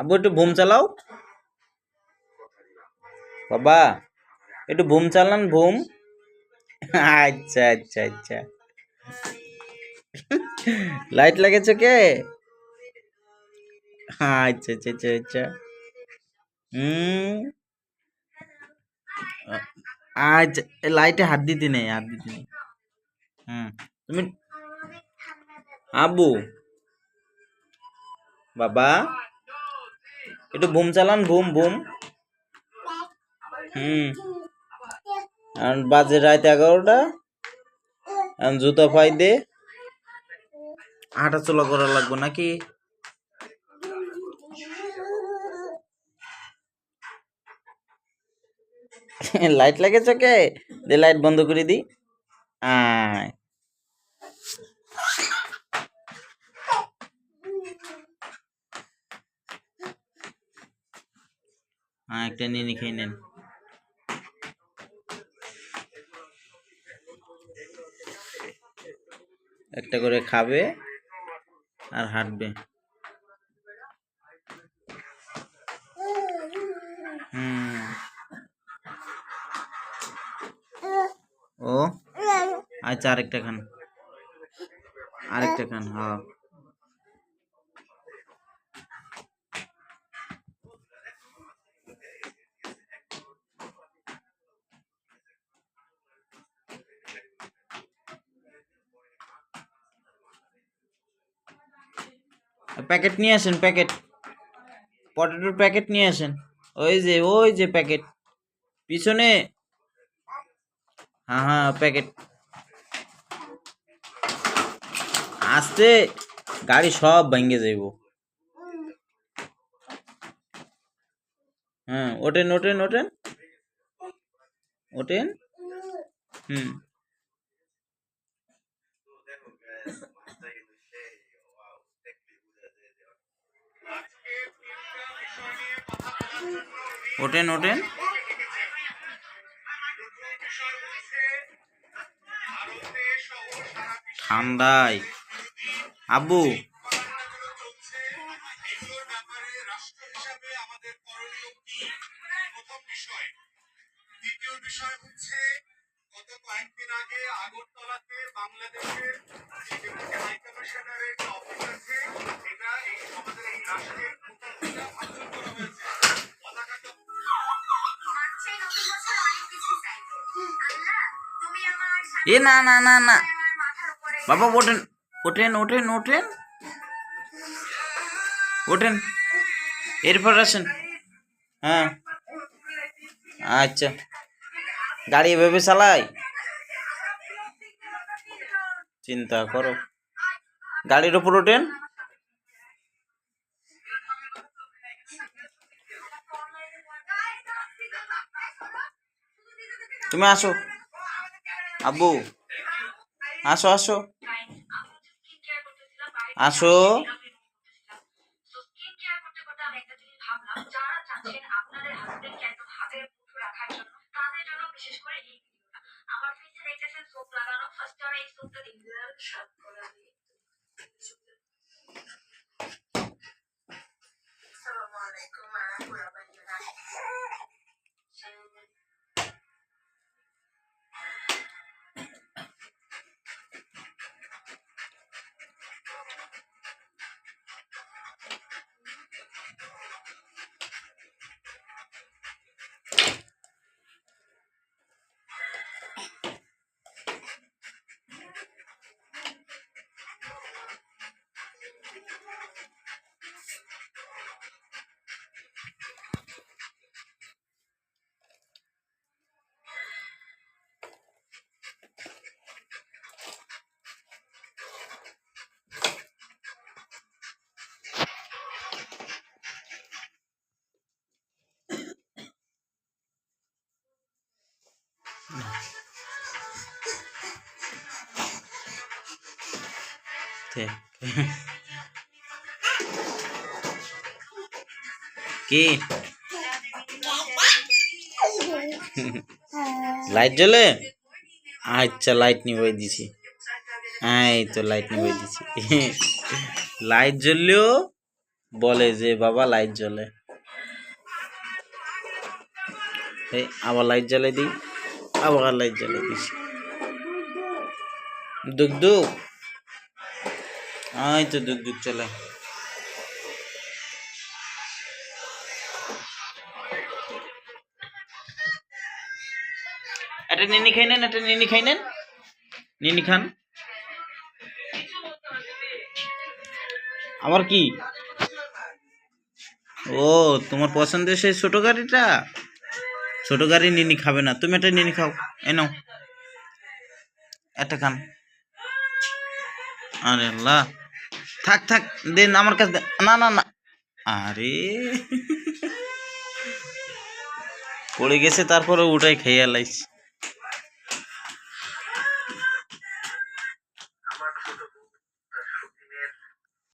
আব্বু, একটু বুম চালাও। বাবা, একটু বুম চালান, বুম। আচ্ছা আচ্ছা আচ্ছা। লাইট লাগেছে কে? আচ্ছা আচ্ছা আচ্ছা আচ্ছা। হুম। আচ্ছা লাইটে হাত দিতে নেই, হাত দিতে নেই। হুম, তুমি আব্বু। বাবা। একটু বুম চালান বুম বুম। হুম। আর বাজে রাত এগারোটা। জুতো পাই দে। হাঁটা চলা করা লাগবে নাকি? লাইট লাগে চোখে দে লাইট বন্ধ করে দি। আয়। হ্যাঁ একটা নিয়ে খেয়ে নেন। একটা করে খাবে আর হাঁটবে। ও আচ্ছা আরেকটা খান। আরেকটা খান হ্যাঁ প্যাকেট নিয়ে আসেন, প্যাকেট। পটেটোর প্যাকেট নিয়ে আসেন। ওই যে ওই যে প্যাকেট। পিছনে। হ্যাঁ হ্যাঁ প্যাকেট। আসতে, গাড়ি সব ভেঙে যাইব। হ্যাঁ ওঠেন ওঠেন ওঠেন। ওঠেন। হুম। ওঠেন ওঠেন। ঠান্ডায় আব্বু। দ্বিতীয় বিষয় এ, না না না না। বাবা, ওঠেন ওঠেন ওঠেন ওঠেন। ওঠেন। এরপর আসেন। হ্যাঁ। আচ্ছা। গাড়ি এভাবে চালাই? চিন্তা করো। গাড়ির ওপর ওঠেন। তুমি আসো। আব্বু আসো আসো। আসো। ঠিক কি? লাইট জ্বলে? আচ্ছা লাইট নিভাই দিছি। এই তো লাইট নিভাই দিছি। লাইট জ্বললেও বলে যে, বাবা লাইট জ্বলে। এই, আবার লাইট জ্বালাই দিই, আবার লাইট জ্বালাই দিছি। দুক দুক এই তো দুধ দুক চলে। একটা নিনি খাই নেন একটা নিনি খাই নেন। নিনি খান। আমার কি? ও, তোমার পছন্দের সেই ছোট গাড়িটা? ছোট গাড়ি নিনি খাবে না। তুমি একটা নিনি খাও, এ নাও। একটা খান। আরে আল্লাহ। থাক থাক, দেন আমার কাছে না না না। আরে। পড়ে গেছে, তারপরে ওটাই খেয়ে লাইছি।